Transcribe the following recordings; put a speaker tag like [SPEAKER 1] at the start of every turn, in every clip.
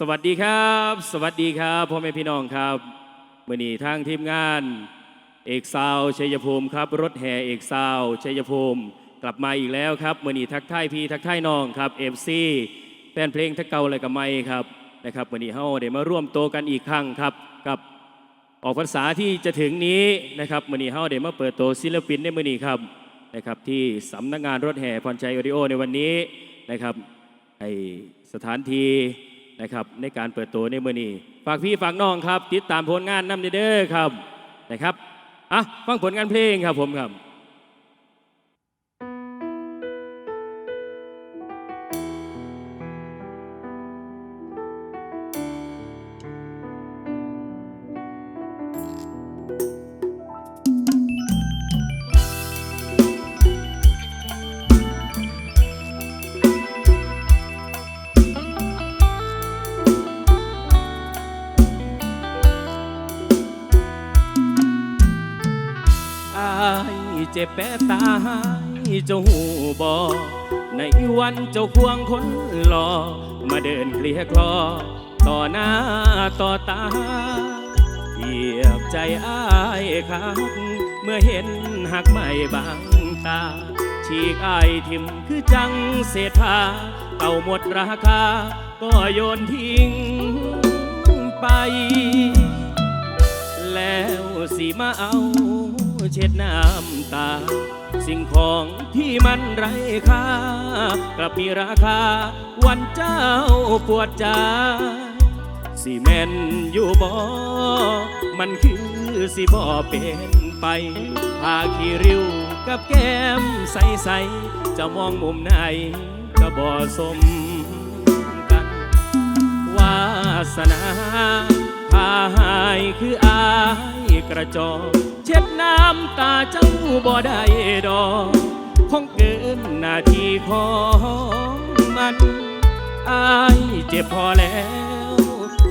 [SPEAKER 1] สวัสดีครับ สวัสดีครับพ่อแม่พี่น้องครับมื่อนี้ทางทีมงาน เอกซาวชัยภูมิครับ รถแห่เอกซาวชัยภูมิ กลับมาอีกแล้วครับมื่อนี้ทักทายพี่ทักทายน้องครับเอฟซีแฟนเพลงทักเก่าอะไรกับไม่ครับนะครับมื่อนี้เฮาได้มาร่วมโตกันอีกครั้งครับกับออกพรรษาที่จะถึงนี้นะครับมื่อนี้เฮาได้มาเปิดโตศิลปินในมื่อนี้ครับนะครับที่สำนักงานรถแห่พรชัยออดิโอในวันนี้นะครับไอสถานที่ นะครับในการเปิดตัวในเมื่อนี้ฝากพี่ฝากน้องครับ ติดตามผลงานนำเด้อครับนะครับอะฟังผลงานเพลงครับผมครับ เจ็บแปะตายเจ้าหูบอในวันเจ้าควงคนหล่อมาเดินเคลียคลอ ต่อหน้าต่อตาเหยียบใจอายคักเมื่อเห็นหักไม่บางตา ฉีกอายทิมคือจังเศษผ้าเก่าหมดราคา ก็โยนทิ้งไป แล้วสิมาเอา เช็ดน้ำตา สิ่งของที่มันไร้ค่ากลับมีราคา วันเจ้าปวดใจสิแม่นอยู่บ่ มันคือสิบ่เป็นไปพาขี้ริ้วกับแก้มใสๆจะมองมุมไหนก็บ่สมกันวาสนา พาหายคืออายกระจอกเช็ดน้ำตาเจ้าบ่ได้ดอกคงเกินหน้าที่ของมันอายเจ็บพอแล้ว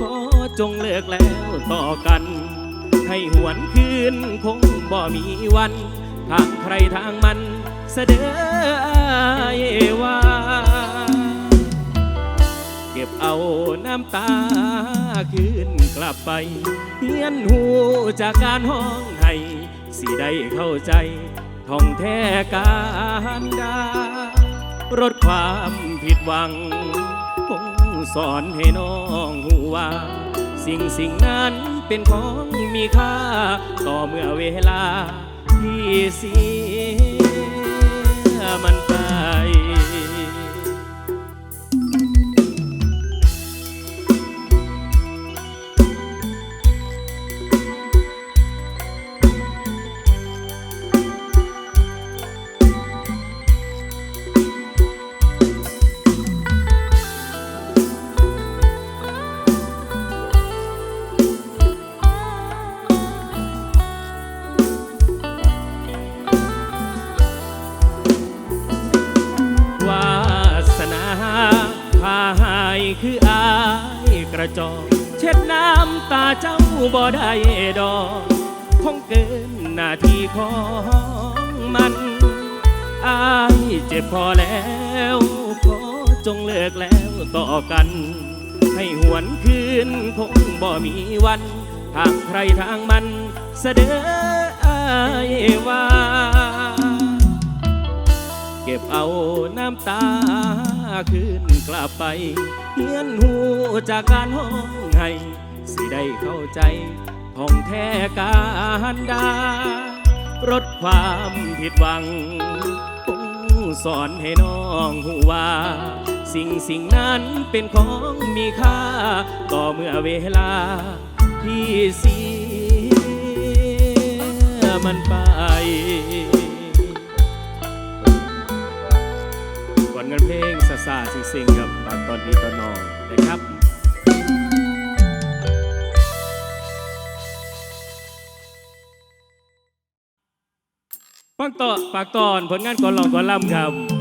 [SPEAKER 1] ขอจงเลิกแล้วต่อกัน ให้หวนคืนคงบ่มีวัน ทางใครทางมันเสดออายว่า เก็บเอาน้ำตา คืนกลับไปเฮียนหูจากการห้องให้สิได้เข้าใจท่องแท้การดารดความผิดหวังคงสอนให้น้องหูว่า สิ่งสิ่งนั้นเป็นของมีค่า ต่อเมื่อเวลาที่เสียมันไป คืออายกระจอกเช็ดน้ำตาเจ้าบ่ได้ดอกคงเกินหน้าที่ของมัน อายเจ็บพอแล้วขอจงเลิกแล้วต่อกัน ให้หวนคืนคงบ่มีวัน ทางใครทางมันเสดออายว่าเก็บเอาน้ำตาคืน กลับไปเฮียนหูจากการห้องให้สิได้เข้าใจท่องแท้การดารดความผิดหวังคงสอนให้น้องหูว่า สิ่งสิ่งนั้นเป็นของมีค่า ต่อเมื่อเวลาที่เสียมันไป ก่อนเงินเพลงซาซาซิงซิงครับตอนตอนนี้ตอนนองนะครับฟังต่อปากตอนผลงานก่อนลองก่อนล่ำครับ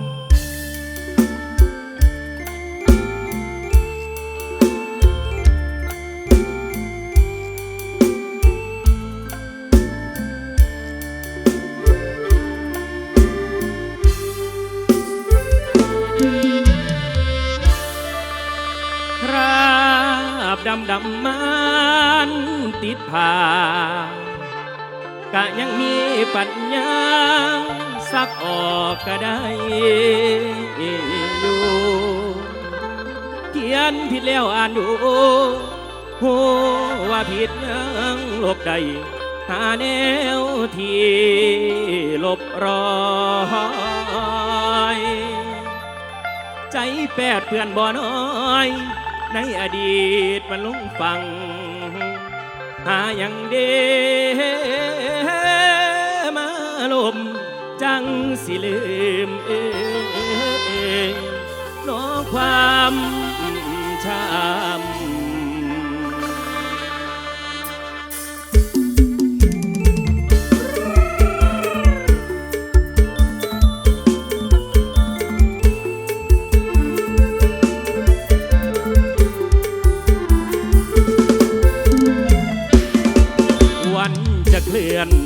[SPEAKER 1] ำมันติดผากะยังมีปัญญาสักออกก็ได้อยู่ เขียนผิดแล้วอ่านดูโหว่าผิดยังลบได้หาแนวที่ลบรอยใจแปดเพื่อนบ่น้อย ในอดีตมันลงฟัง หาอย่างเดมาลมจังสิลืมเองน้อความ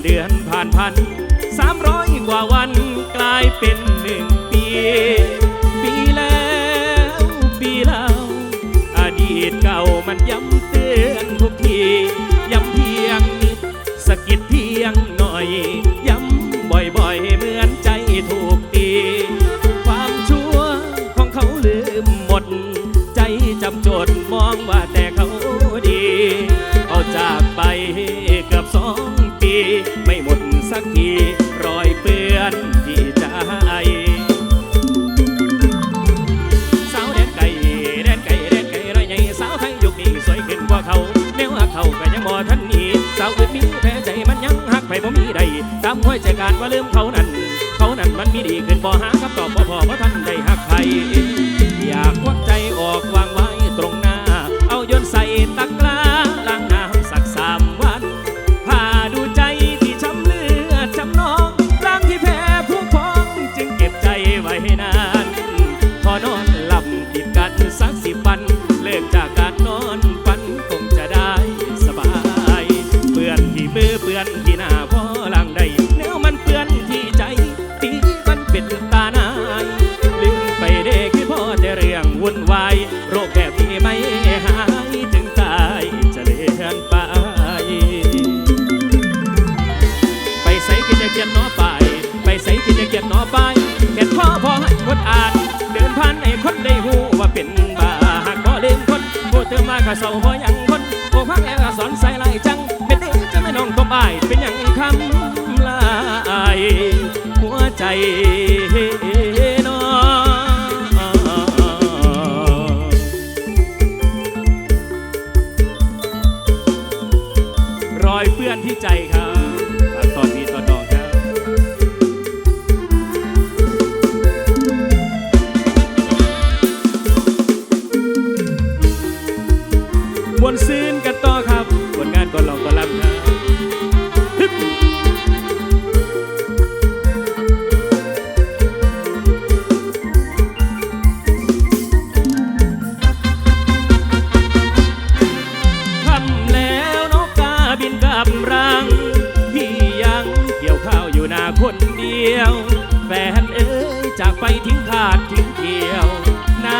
[SPEAKER 1] ดือนผ่านพันสามร้อยกว่าวันกลายเป็นหนึ่ง ยังหักไปบ่มีใดตามห้อยใจการว่าลืมเขานั้น เขานั้นมันมีดีขึ้นบ่หาคำตอบบ่พอบ่ทันได้หักใคร อยากควักใจออกวางไว้ตรงหน้า เอายนใส่ตะกร้าล้างน้ำสักสามวันพาดูใจที่ช้ำเลือดช้ำนองล้างที่แพ้ผู้พองจึงเก็บใจไว้นาน พอนอนหลับติดกันสักสิบวันเลิกจากการนอนฝันคงจะได้สบายเปื้อนที่มือเปื้อนที่ กะเศร้าพอยังคนโอ้พักแอบสอนใส่ลายจังเป็นเด็กจะไม่น้องกบอายเป็นอย่างคำลายหัวใจ รับรัง พี่ยังเกี่ยวข้าวอยู่หน้าคนเดียว แฟนเอ้ยจากไปทิ้งขาดทิ้งเกี่ยวหน้า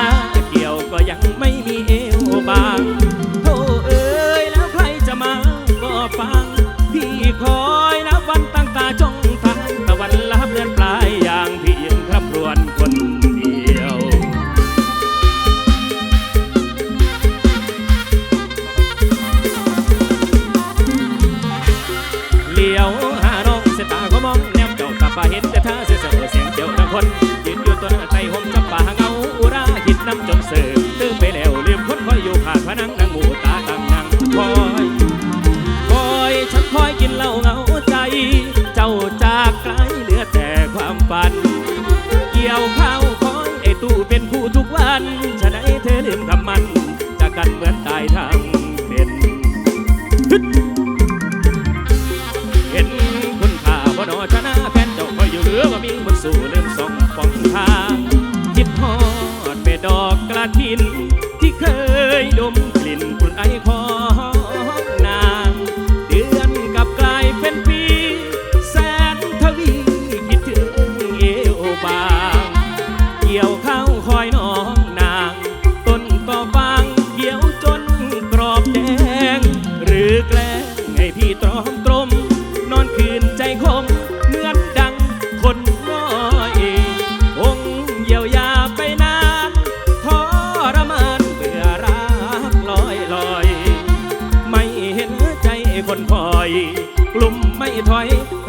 [SPEAKER 1] เกี่ยวก็ยังไม่มีเอวบางโธ่เอ้ยแล้วใครจะมาก็ฟัง พี่ขอ คนยืนอยู่ตัวห คนคอย กลุ่มไม่ถอย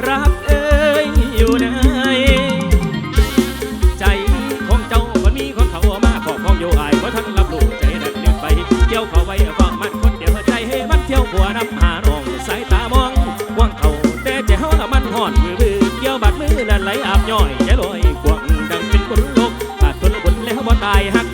[SPEAKER 1] รักเอ้ยอยู่ไหนใจของเจ้าคนมีคนเขามาขอของอยู่อายเพราะท่านรับรู้ใจนั้นนึกไป เกี่ยวเขาไว้ฟังมันคนเดียวใจให้มันเที่ยวขัวนับหานองสายตามองว่างเขาแต่ใจ้าละมันห่อนมือเกี่ยวบาดมือละไหลอาบย่อยแย่ลอยกวางดังเป็นคนโลกขาดคนละบนแล้วว่าตายหัก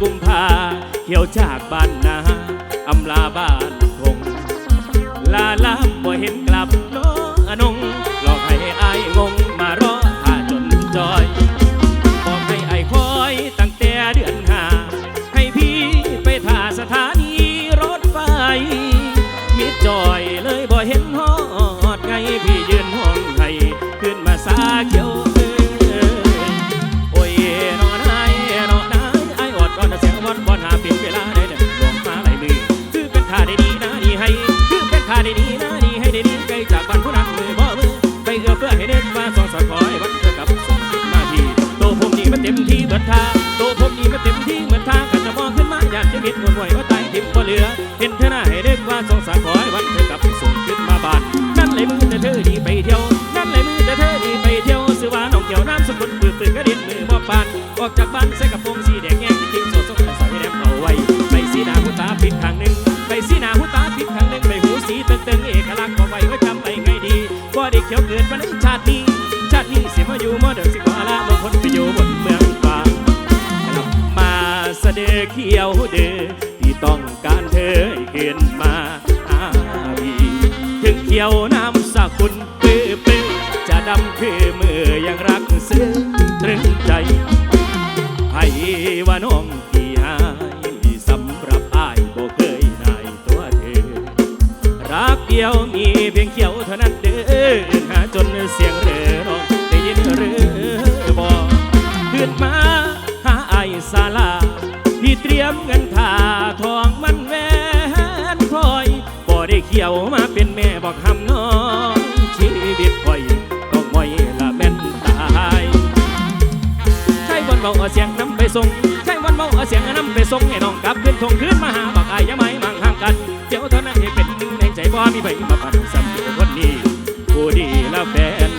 [SPEAKER 1] กุมภาเขียวจากบ้านนาอำลาบ้า อนทาโตผมนี่มันเต็มที่เหมือนท่ากันจะมองขึ้นมาอยากจะมิดหัวหน่วยว่าตายทิมบ่เหลือ เห็นเธอหน้าให้เด็กว่าสองสะคอยวันเธอกลับส่งขึ้นมาบ้าน นั่นเลยมือแต่เธอดีไปเที่ยว นั่นเลยมือแต่เธอดีไปเที่ยวซื้อว่าน้องเกี่ยวน้ำสกุลปืนปืนกระเด็นมือบ่ปาน ออกจากบ้านใส่กระโปรงสีแดงแง่จริงๆสดสดใส่แนมเอาไว้ ไปสีหน้าหูตาปิดข้างหนึ่งไปสีหน้าหูตาปิดข้างหนึ่งไปหูสีเตึงเอกลักษณ์เอาไว้ไว้จำไปไงดีก็ได้เขียวเกิดมาในชาตินี้ชาตินี้เสียมาอยู่มอเดินสิขอลาบางคนไปอยู่บนเมือง เขียวเดอที่ต้องการเธอให้เกินมาหาพี่ถึงเขียวน้ำสกุลปื้อปื้อจะดำคือมือยังรักซึ้งตรึงใจให้ว่าน้องที่หายสำหรับอายบ่เคยได้ตัวเธอ รักเดียวมีเพียงเขียวเท่านั้นเด้อหาจนเสียงเรือ เตรียมเงินค่าทองมันแวนพลอยบ่ได้เขี่ยวมาเป็นแม่บอกคำน้องชีวิตคอยต้องมอยละแม่นตายใช่วันเบาเสียงนำไปส่งใช่วันเบาเสียงนำไปส่งให้น้องกลับขึ้นทงขึ้นมาหาบักอายยังไม่มั่งห่างกันเดี๋ยวเท่านั้นให้เป็นหนึ่งในใจบ่มีใครมาปั่นสำเร็จวันนี้ผู้ดีแล้วแฟน